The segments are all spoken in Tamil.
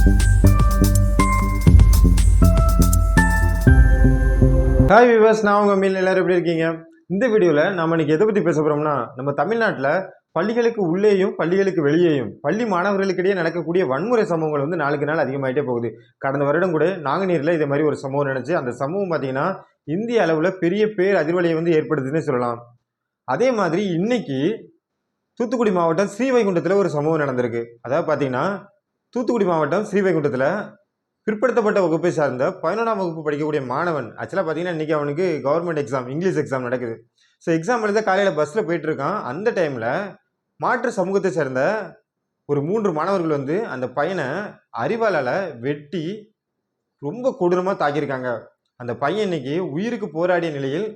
ஹாய் விவர்ஸ் நான் உங்கள் மீன் எல்லோரும் எப்படி இருக்கீங்க? இந்த வீடியோவில் நம்ம இன்றைக்கி எதை பற்றி பேச போகிறோம்னா நம்ம தமிழ்நாட்டில் பள்ளிகளுக்கு உள்ளேயும் பள்ளிகளுக்கு வெளியேயும் பள்ளி மாணவர்களுக்கிடையே நடக்கக்கூடிய வன்முறை சம்பவங்கள் வந்து நாளுக்கு நாள் அதிகமாகிட்டே போகுது. கடந்த வருடம் கூட நாங்குநீரில் இதே மாதிரி ஒரு சம்பவம் நினச்சி அந்த சம்பவம் பார்த்தீங்கன்னா இந்திய அளவில் பெரிய பேர் அதிர்வலையை வந்து ஏற்படுதுன்னு சொல்லலாம். அதே மாதிரி இன்றைக்கி தூத்துக்குடி மாவட்டம் ஸ்ரீவைகுண்டத்தில் ஒரு சம்பவம் நடந்திருக்கு. அதாவது பார்த்தீங்கன்னா தூத்துக்குடி மாவட்டம் ஸ்ரீவைகுண்டத்தில் பிற்படுத்தப்பட்ட வகுப்பை சார்ந்த பதினொன்றாம் வகுப்பு படிக்கக்கூடிய மாணவன் ஆக்சுவலாக பார்த்தீங்கன்னா இன்றைக்கி அவனுக்கு கவர்மெண்ட் எக்ஸாம் இங்கிலீஷ் எக்ஸாம் நடக்குது. ஸோ எக்ஸாம் எழுத காலையில் பஸ்ஸில் போயிட்டுருக்கான் அந்த டைமில் மாற்று சமூகத்தை சேர்ந்த ஒரு மூன்று மாணவர்கள் வந்து அந்த பையனை அறிவாளால் வெட்டி ரொம்ப கொடூரமாக தாக்கியிருக்காங்க. அந்த பையன் இன்னைக்கு உயிருக்கு போராடிய நிலையில்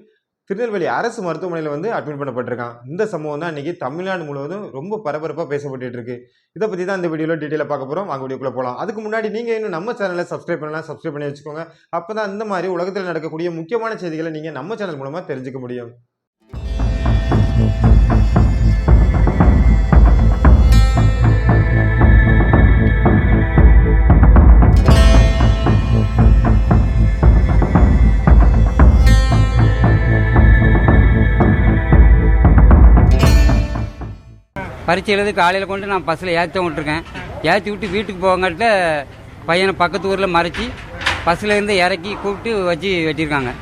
திருநெல்வேலி அரசு மருத்துவமனையில் வந்து அட்மிட் பண்ணப்பட்டிருக்கான். இந்த சம்பவம் தான் இன்றைக்கி தமிழ்நாடு முழுவதும் ரொம்ப பரபரப்பாக பேசப்பட்டு இருக்கு. இதை பற்றி தான் இந்த வீடியோவில் டீட்டெயிலாக பார்க்க போகிறோம் வாங்க வீடியோக்குள்ளே போகலாம் அதுக்கு முன்னாடி நீங்கள் இன்னும் நம்ம சேனலை சப்ஸ்கிரைப் பண்ணலாம் சப்ஸ்கிரைப் பண்ணி வச்சுக்கோங்க. அப்போ தான் இந்த மாதிரி உலகத்தில் நடக்கக்கூடிய முக்கியமான செய்திகளை நீங்கள் நம்ம சேனல் மூலமாக தெரிஞ்சுக்க முடியும். பறிச்சு எழுதி காலையில் கொண்டு நான் பஸ்ஸில் ஏற்ற விட்டுருக்கேன். ஏற்றி விட்டு வீட்டுக்கு போகங்காட்டில் பையனை பக்கத்து ஊரில் மறைச்சி பஸ்ஸில் இருந்து இறக்கி கூப்பிட்டு வச்சு வெட்டியிருக்காங்க.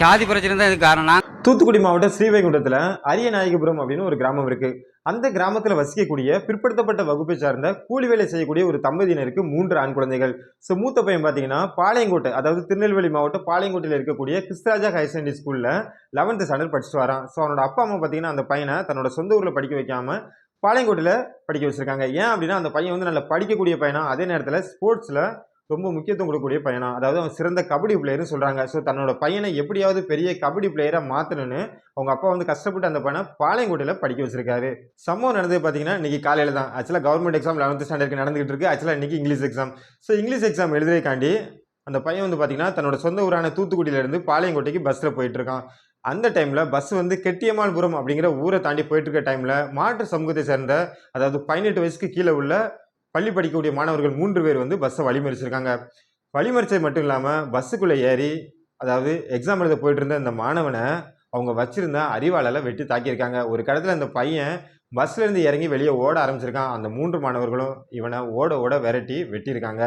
சாதி பிரச்சனை தான் இதுக்கு காரணம். நான் தூத்துக்குடி மாவட்டம் ஸ்ரீவைகுண்டத்தில் அரியநாயகபுரம் அப்படின்னு ஒரு கிராமம் இருக்குது அந்த கிராமத்தில் வசிக்கக்கூடிய பிற்படுத்தப்பட்ட வகுப்பை சார்ந்த கூலி வேலை செய்யக்கூடிய ஒரு தம்பதியினருக்கு மூன்று ஆண் குழந்தைகள். ஸோ மூத்த பையன் பார்த்தீங்கன்னா பாளையங்கோட்டை அதாவது திருநெல்வேலி மாவட்டம் பாளையங்கோட்டையில் இருக்கக்கூடிய கிறிஸ்தராஜா ஹையர் செகண்டரி ஸ்கூலில் லெவன்த்து ஸ்டாண்டர்ட் படிச்சுட்டு வரான். ஸோ அவனோட அப்பா அம்மா பார்த்தீங்கன்னா அந்த பையனை தன்னோட சொந்த ஊரில் படிக்க வைக்காமல் பாளையங்கோட்டையில் படிக்க வச்சுருக்காங்க. ஏன் அப்படின்னா அந்த பையன் வந்து நல்லா படிக்கக்கூடிய பையனா அதே நேரத்தில் ஸ்போர்ட்ஸில் ரொம்ப முக்கியத்துவம் கொடுக்கக்கூடிய பையனா. அதாவது அவன் சிறந்த கபடி பிளேயர்னு சொல்கிறாங்க ஸோ தன்னோட பையனை எப்படியாவது பெரிய கபடி பிளேயராக மாற்றணும்னு அவங்க அப்பா வந்து கஷ்டப்பட்டு அந்த பையனை பாளையங்கோட்டையில் படிக்க வச்சிருக்காரு. சம்பவம் நடந்தது பார்த்தீங்கன்னா இன்றைக்கி காலையில் தான். ஆக்சுவலாக கவர்மெண்ட் எக்ஸாம் லெவன்த் ஸ்டாண்டர்டுக்கு நடந்துகிட்டு இருக்கு. ஆக்சுவலாக இன்றைக்கி English exam so English exam எழுதுறதுக்காண்டி அந்த பையன் வந்து பார்த்தீங்கன்னா தன்னோட சொந்த ஊரான தூத்துக்குடியிலேருந்து பாளையங்கோட்டைக்கு பஸ்ஸில் போயிட்டு இருக்கான். அந்த டைமில் பஸ் வந்து கெட்டியமான்புரம் அப்படிங்கிற ஊரை தாண்டி போயிட்டு இருக்க டைமில் மாற்று சமூகத்தை சேர்ந்த அதாவது பதினெட்டு வயசுக்கு கீழே உள்ள பள்ளி படிக்கக்கூடிய மாணவர்கள் மூன்று பேர் வந்து பஸ்ஸை வழிமறிச்சிருக்காங்க. வழிமறிச்சது மட்டும் இல்லாமல் பஸ்ஸுக்குள்ளே ஏறி அதாவது எக்ஸாம் எழுத போயிட்டு இருந்த இந்த மாணவனை அவங்க வச்சிருந்த அறிவாளால் வெட்டி தாக்கியிருக்காங்க. ஒரு கடத்தில் அந்த பையன் பஸ்லேருந்து இறங்கி வெளியே ஓட ஆரம்பிச்சிருக்கான். அந்த மூன்று மாணவர்களும் இவனை ஓட ஓட விரட்டி வெட்டியிருக்காங்க.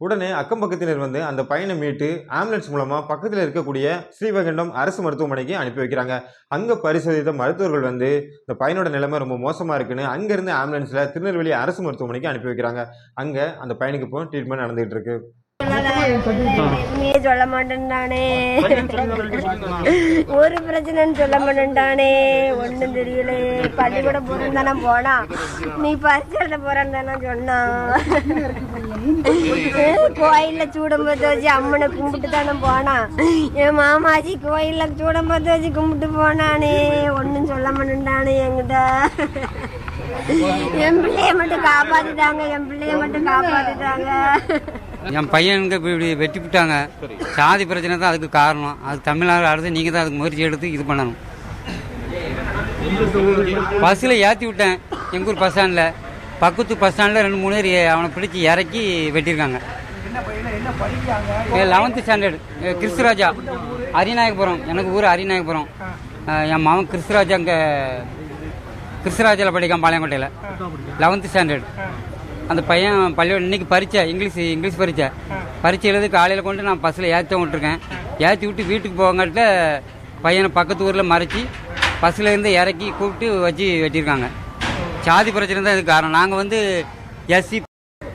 உடனே அக்கம் பக்கத்தினர் வந்து அந்த பையனை மீட்டு ஆம்புலன்ஸ் மூலமாக பக்கத்தில் இருக்கக்கூடிய ஸ்ரீவைகுண்டம் அரசு மருத்துவமனைக்கு அனுப்பி வைக்கிறாங்க. அங்கே பரிசோதித்த மருத்துவர்கள் வந்து இந்த பையனோட நிலைமை ரொம்ப மோசமாக இருக்குன்னு அங்கேருந்து ஆம்புலன்ஸில் திருநெல்வேலி அரசு மருத்துவமனைக்கு அனுப்பி வைக்கிறாங்க. அங்கே அந்த பையனுக்கு இப்போ ட்ரீட்மெண்ட் நடந்துகிட்டு இருக்கு. நீ சொல்ல மாட்டேன்டானே. ஒரு பிரச்சனைன்னு சொல்ல மாட்டேன்டானே. ஒண்ணும் தெரியல. பள்ளிக்கூடம் போறேன்னு தானே போனா. நீ பரிசு எழுத போறேன்னு தானே சொன்னான் கோயில்ல பார்த்து வச்சு அம்மனை கும்பிட்டு தானே போனான் என் மாமாச்சி கோயில்ல சூடம்பத்து வச்சு கும்பிட்டு போனானே. ஒன்றும் சொல்ல மாட்டேன்டானே என்கிட்ட. என் பிள்ளைய மட்டும் காப்பாத்திட்டாங்க. என் பிள்ளைய மட்டும் காப்பாத்திட்டாங்க. என் பையனுக்கு இப்படி இப்படி வெட்டி விட்டாங்க. சாதி பிரச்சனை தான் அதுக்கு காரணம். அது தமிழ்நாடு அரசு நீங்கள் தான் அதுக்கு முயற்சி எடுத்து இது பண்ணணும். பஸ்ஸில் ஏற்றி விட்டேன். எங்கள் ஊர் பஸ் ஸ்டாண்டில். பக்கத்து பஸ் ஸ்டாண்டில் ரெண்டு மூணு பேர் அவனை பிடிச்சி இறக்கி வெட்டியிருக்காங்க. Eleventh standard Christuraja. அரிநாயகபுரம் எனக்கு ஊர் அரிநாயகபுரம் அஹ் என் மகன் கிறிஸ்துராஜா அங்கே கிறிஸ்துராஜாவில் படிக்கான் பாளையங்கோட்டையில். லெவன்த்து ஸ்டாண்டர்டு அந்த பையன் பள்ளியோட இன்னைக்கு பரீட்சை இங்கிலீஷ் இங்கிலீஷ் பரீட்சை. பரீட்சை எழுதி காலையில் கொண்டு நான் பஸ்ஸில் ஏற்ற விட்டுருக்கேன். ஏற்றி விட்டு வீட்டுக்கு போகங்காட்டில் பையனை பக்கத்து ஊரில் மறைச்சி பஸ்ஸில் இருந்து இறக்கி கூப்பிட்டு வச்சு வெட்டியிருக்காங்க. சாதி பிரச்சனை தான் இதுக்கு காரணம். நாங்கள் வந்து எஸ்சி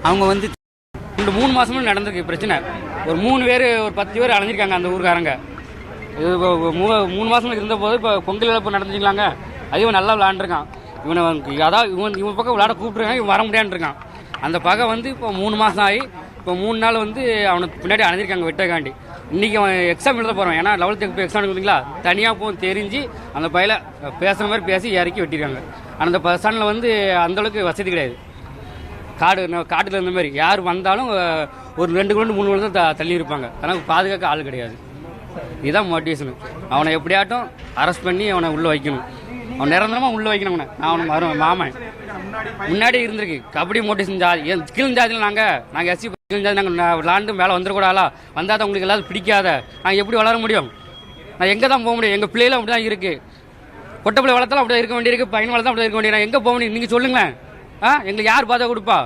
அவங்க வந்து இந்த மூணு மாசமும் நடந்திருக்கு பிரச்சனை. ஒரு மூணு பேர் ஒரு பத்து பேர் அலைஞ்சிருக்காங்க அந்த ஊருக்காரங்க. இது மூ- மூணு மாசம் இருந்த போது இப்போ பொங்கல் இழப்பு நடந்துச்சுங்களாங்க. அது இவன் நல்லா விளாண்டுருக்கான். இவனை அதாவது இவன் இவன் பக்கம் விளாட கூப்பிட்டுருக்கான் இவன் வர முடியான்னு இருக்கான். அந்த பகை வந்து இப்போ மூணு மாதம் ஆகி இப்போ மூணு நாள் வந்து அவனுக்கு பின்னாடி அணைஞ்சிருக்காங்க வெட்டக்காண்டி. இன்றைக்கி அவன் எக்ஸாம் எழுத போகிறான் ஏன்னா லெவல்த்து எக்ஸாம் எழுதுங்களா தனியாக போகும் தெரிஞ்சு அந்த பையில பேசுகிற மாதிரி பேசி இறக்கி வெட்டியிருக்காங்க ஆனால் அந்த பஸ் வந்து அந்தளவுக்கு வசதி கிடையாது. காடு காட்டில் இருந்த மாதிரி. யார் வந்தாலும் ஒரு ரெண்டு கிலோமீட்டர் மூணு கிலோமீட்டர் த தள்ளி இருப்பாங்க. ஆனால் பாதுகாக்க ஆள் கிடையாது. இதுதான் மோட்டிவேஷனு அவனை எப்படியாட்டும் அரெஸ்ட் பண்ணி அவனை உள்ளே வைக்கணும். அவன் நிரந்தரமாக உள்ளே வைக்கணும் அவனை. நான் அவனை மாமன். முன்னாடி இருந்திருக்கு. கபடி மோட்டிவேஷன் ஜாதி. கீழ் ஜாதியில் நாங்கள் நாங்கள் எஸ்சி கீழ் ஜாதி. நாங்கள் விளாண்டு மேலே வந்துடக்கூடாதா வந்தால் தான் உங்களுக்கு எல்லாரும் பிடிக்காத. நாங்கள் எப்படி வளர முடியும்? நான் எங்கே தான் போக முடியும்? எங்கள் பிள்ளைகளும் அப்படி தான் இருக்குது பொட்டை பிள்ளை வளர்த்தாலும் அப்படி இருக்க வேண்டியிருக்கு. பையன் வளர்த்தாலும் அப்படி இருக்க வேண்டியது நான் எங்கே போக முடியும்? நீங்கள் சொல்லுங்களேன். ஆ? எங்களுக்கு யார் பார்த்தா கொடுப்பா?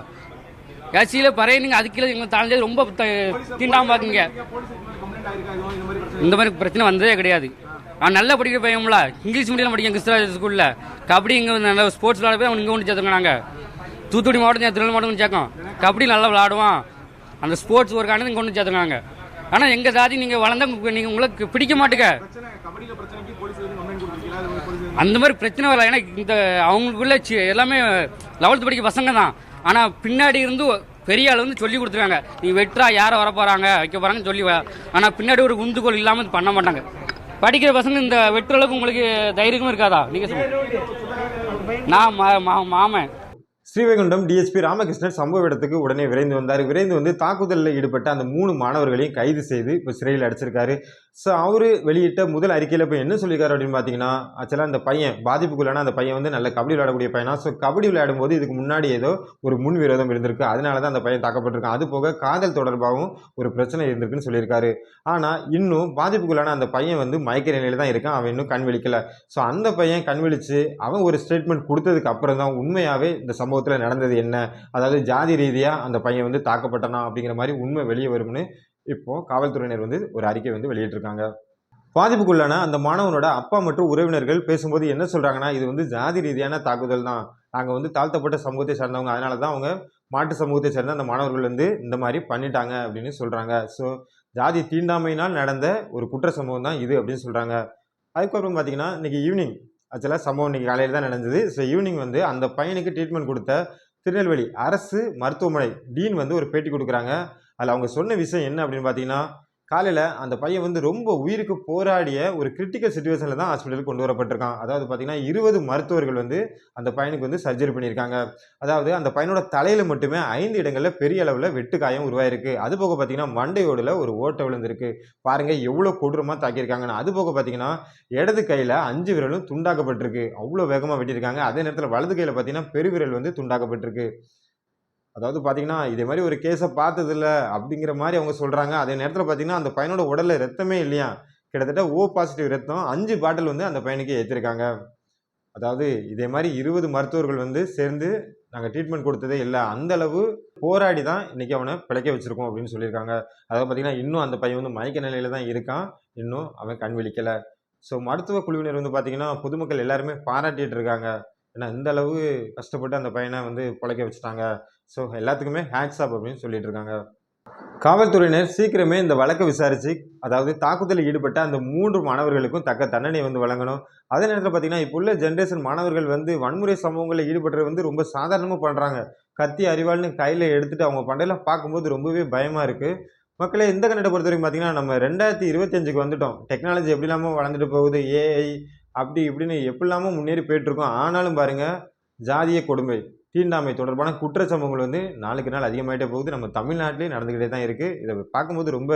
எஸ்சியில் பறைய நீங்கள் அது கீழே எங்களை தாழ்ந்தது ரொம்ப த- தீண்டாம பார்க்குங்க இந்த மாதிரி பிரச்சனை வந்ததே கிடையாது. அவன் நல்லா படிக்கிற பையன்ல இங்கிலீஷ் மீடியம் படிக்கேன் கிறிஸ்தவ ஸ்கூலில். கபடி இங்கே நல்ல ஸ்போர்ட்ஸ் விளாட போய் அவன் இங்கே கொண்டு சேர்த்துங்க நாங்கள் தூத்துக்குடி மாவட்டம் திருநெல்வேலி மாவட்டம் சேர்க்கோம். கபடி நல்லா விளாடுவான் அந்த ஸ்போர்ட்ஸ் ஒரு காரணம் இங்கே கொண்டு சேர்த்துங்க ஆனால் எங்கள் ஜாதி நீங்கள் வளர்ந்தா நீங்கள் உங்களுக்கு பிடிக்க மாட்டுங்க. அந்த மாதிரி பிரச்சனை வரல. ஏன்னா இந்த அவங்களுக்குள்ள சி- எல்லாமே லெவல்த்து படிக்க பசங்க தான். ஆனால் பின்னாடி இருந்து பெரிய ஆள் வந்து சொல்லி கொடுத்துருக்காங்க. நீ வெட்டுறா யாரை வர போகிறாங்க வைக்க போகிறாங்கன்னு சொல்லி ஆனால் பின்னாடி ஒரு உந்துகோல் இல்லாமல் பண்ண மாட்டாங்க. படிக்கிற பசங்க இந்த வெட்டுற அளவுக்கு உங்களுக்கு தைரியமும் இருக்காதா? நீங்கள் சொல்லுங்க. நான் மா- மா- மாமன். ஸ்ரீவைகுண்டம் டிஎஸ்பி ராமகிருஷ்ணன் சம்பவ இடத்துக்கு உடனே விரைந்து வந்தார். விரைந்து வந்து தாக்குதலில் ஈடுபட்ட அந்த மூணு மாணவர்களையும் கைது செய்து இப்போ சிறையில் அடைச்சிருக்காரு. ஸோ அவர் வெளியிட்ட முதல் அறிக்கையில் இப்போ என்ன சொல்லியிருக்காரு அப்படின்னு பார்த்தீங்கன்னா ஆக்சுவலாக அந்த பையன் பாதிப்புக்குள்ளான அந்த பையன் வந்து நல்ல கபடி விளையாடக்கூடிய பையனா? ஸோ கபடி விளையாடும் போது இதுக்கு முன்னாடி ஏதோ ஒரு முன் விரோதம் இருந்திருக்கு. அதனால தான் அந்த பையன் தாக்கப்பட்டிருக்கான். அது போக காதல் தொடர்பாகவும் ஒரு பிரச்சனை இருந்திருக்குன்னு சொல்லியிருக்காரு. ஆனால் இன்னும் பாதிப்புக்குள்ளான அந்த பையன் வந்து மயக்க நிலையில் தான் இருக்கான். அவன் இன்னும் கண் விழிக்கல. ஸோ அந்த பையன் கண் விழிச்சு அவன் ஒரு ஸ்டேட்மெண்ட் கொடுத்ததுக்கு அப்புறம் தான் உண்மையாகவே இந்த சம்பவத்தில் நடந்தது என்ன? அதாவது ஜாதி ரீதியாக அந்த பையன் வந்து தாக்கப்பட்டனா அப்படிங்கிற மாதிரி உண்மை வெளியே வரும்னு இப்போ காவல்துறையினர் வந்து ஒரு அறிக்கை வந்து வெளியிட்டிருக்காங்க. பாதிப்புக்குள்ளான அந்த மாணவனோட அப்பா மற்றும் உறவினர்கள் பேசும்போது என்ன சொல்கிறாங்கன்னா இது வந்து ஜாதி ரீதியான தாக்குதல் தான். நாங்கள் வந்து தாழ்த்தப்பட்ட சமூகத்தை சார்ந்தவங்க. அதனால தான் அவங்க மாட்டு சமூகத்தை சேர்ந்த அந்த மாணவர்கள் வந்து இந்த மாதிரி பண்ணிட்டாங்க அப்படின்னு சொல்கிறாங்க ஸோ ஜாதி தீண்டாமையினால் நடந்த ஒரு குற்ற சம்பவம் தான் இது அப்படின்னு சொல்கிறாங்க அதுக்கப்புறம் பார்த்தீங்கன்னா இன்னைக்கு ஈவினிங் ஆக்சுவலாக சம்பவம் இன்னைக்கு காலையில் தான் நடந்தது. ஸோ ஈவினிங் வந்து அந்த பையனுக்கு ட்ரீட்மெண்ட் கொடுத்த திருநெல்வேலி அரசு மருத்துவமனை டீன் வந்து ஒரு பேட்டி கொடுக்குறாங்க. அதில் அவங்க சொன்ன விஷயம் என்ன அப்படின்னு பார்த்தீங்கன்னா காலையில் அந்த பையன் வந்து ரொம்ப உயிருக்கு போராடிய ஒரு கிரிட்டிக்கல் சுச்சுவேஷனில் தான் ஹாஸ்பிட்டலுக்கு கொண்டு வரப்பட்டிருக்கான். அதாவது பார்த்தீங்கன்னா இருபது மருத்துவர்கள் வந்து அந்த பையனுக்கு வந்து சர்ஜரி பண்ணியிருக்காங்க. அதாவது அந்த பையனோட தலையில் மட்டுமே ஐந்து இடங்களில் பெரிய அளவில் வெட்டு காயம் உருவாயிருக்கு. அது போக பார்த்தீங்கன்னா மண்டையோடில் ஒரு ஓட்டை விழுந்திருக்கு. பாருங்கள் எவ்வளோ கொடூரமாக தாக்கியிருக்காங்கன்னு. அது போக பார்த்தீங்கன்னா இடது கையில் அஞ்சு விரலும் துண்டாக்கப்பட்டிருக்கு. அவ்வளோ வேகமாக வெட்டியிருக்காங்க. அதே நேரத்தில் வலது கையில் பார்த்தீங்கன்னா பெருவிரல் வந்து துண்டாக்கப்பட்டிருக்கு. அதாவது பார்த்தீங்கன்னா இதே மாதிரி ஒரு கேஸை பார்த்ததில்ல அப்படிங்கிற மாதிரி அவங்க சொல்கிறாங்க அதே நேரத்தில் பார்த்தீங்கன்னா அந்த பையனோட உடலில் ரத்தமே இல்லையா? கிட்டத்தட்ட ஓ பாசிட்டிவ் ரத்தம் அஞ்சு பாட்டில் வந்து அந்த பையனுக்கு ஏற்றிருக்காங்க அதாவது இதே மாதிரி இருபது மருத்துவர்கள் வந்து சேர்ந்து நாங்கள் ட்ரீட்மெண்ட் கொடுத்ததே இல்லை. அந்த அளவு போராடி தான் இன்னைக்கு அவனை பிழைக்க வச்சுருக்கோம் அப்படின்னு சொல்லியிருக்காங்க. அதாவது பார்த்தீங்கன்னா இன்னும் அந்த பையன் வந்து மயக்க நிலையில் தான் இருக்கான். இன்னும் அவன் கண் விழிக்கலை. ஸோ மருத்துவ குழுவினர் வந்து பார்த்தீங்கன்னா பொதுமக்கள் எல்லாருமே பாராட்டிட்டு இருக்காங்க. ஏன்னா இந்த அளவு கஷ்டப்பட்டு அந்த பையனை வந்து பிழைக்க வச்சுட்டாங்க. ஸோ எல்லாத்துக்குமே ஹேட்ஸ் அப் அப்படின்னு சொல்லிட்டு இருக்காங்க காவல்துறையினர் சீக்கிரமே இந்த வழக்கை விசாரித்து அதாவது தாக்குதலில் ஈடுபட்ட அந்த மூன்று மாணவர்களுக்கும் தக்க தண்டனை வந்து வழங்கணும். அதே நேரத்தில் பார்த்தீங்கன்னா இப்போ உள்ள ஜென்ரேஷன் மாணவர்கள் வந்து வன்முறை சம்பவங்களில் ஈடுபடுறது வந்து ரொம்ப சாதாரணமாக பண்ணுறாங்க கத்தி அறிவாள்னு கையில் எடுத்துகிட்டு அவங்க பண்டையெல்லாம் பார்க்கும்போது ரொம்பவே பயமாக இருக்குது மக்களே இந்த கண்டத்தை பொறுத்த வரைக்கும் பார்த்தீங்கன்னா நம்ம ரெண்டாயிரத்தி இருபத்தஞ்சுக்கு வந்துட்டோம். டெக்னாலஜி எப்படி இல்லாமல் வளர்ந்துட்டு போகுது? ஏஐ அப்படி இப்படின்னு எப்படிலாமோ முன்னேறி போயிட்டுருக்கோம் ஆனாலும் பாருங்கள் ஜாதிய கொடுமை. தீண்டாமை தொடர்பான குற்ற சம்பவங்கள் வந்து நாளுக்கு நாள் அதிகமாகிட்டே போகுது. நம்ம தமிழ்நாட்டிலே நடந்துக்கிட்டே தான் இருக்குது இதை பார்க்கும்போது ரொம்ப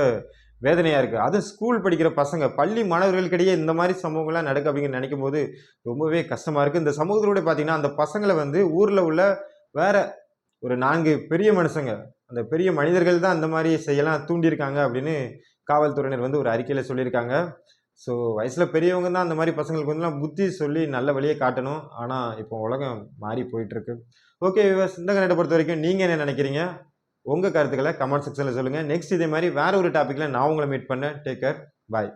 வேதனையாக இருக்குது அதுவும் ஸ்கூல் படிக்கிற பசங்க பள்ளி மாணவர்களுக்கிடையே இந்த மாதிரி சம்பவங்கள்லாம் நடக்கு அப்படின்னு நினைக்கும் போது ரொம்பவே கஷ்டமாக இருக்குது இந்த சமூகத்திலோட பார்த்திங்கன்னா அந்த பசங்களை வந்து ஊரில் உள்ள வேற ஒரு நான்கு பெரிய மனுஷங்க அந்த பெரிய மனிதர்கள் தான் அந்த மாதிரி செய்யலாம் தூண்டியிருக்காங்க அப்படின்னு காவல்துறையினர் வந்து ஒரு அறிக்கையில் சொல்லியிருக்காங்க. ஸோ வயசில் பெரியவங்க தான் அந்த மாதிரி பசங்களுக்கு வந்துலாம் புத்தி சொல்லி நல்ல வழியை காட்டணும். ஆனால் இப்போ உலகம் மாறி போயிட்டுருக்கு. ஓகே விவாஸ் இந்த கண்ணை பொறுத்த வரைக்கும் நீங்கள் என்ன நினைக்கிறீங்க? உங்கள் கருத்துக்களை கமெண்ட் செக்ஷனில் சொல்லுங்கள் நெக்ஸ்ட் இதே மாதிரி வேறு ஒரு டாப்பிக்கில் நான் உங்களை மீட் பண்ணேன். Take care bye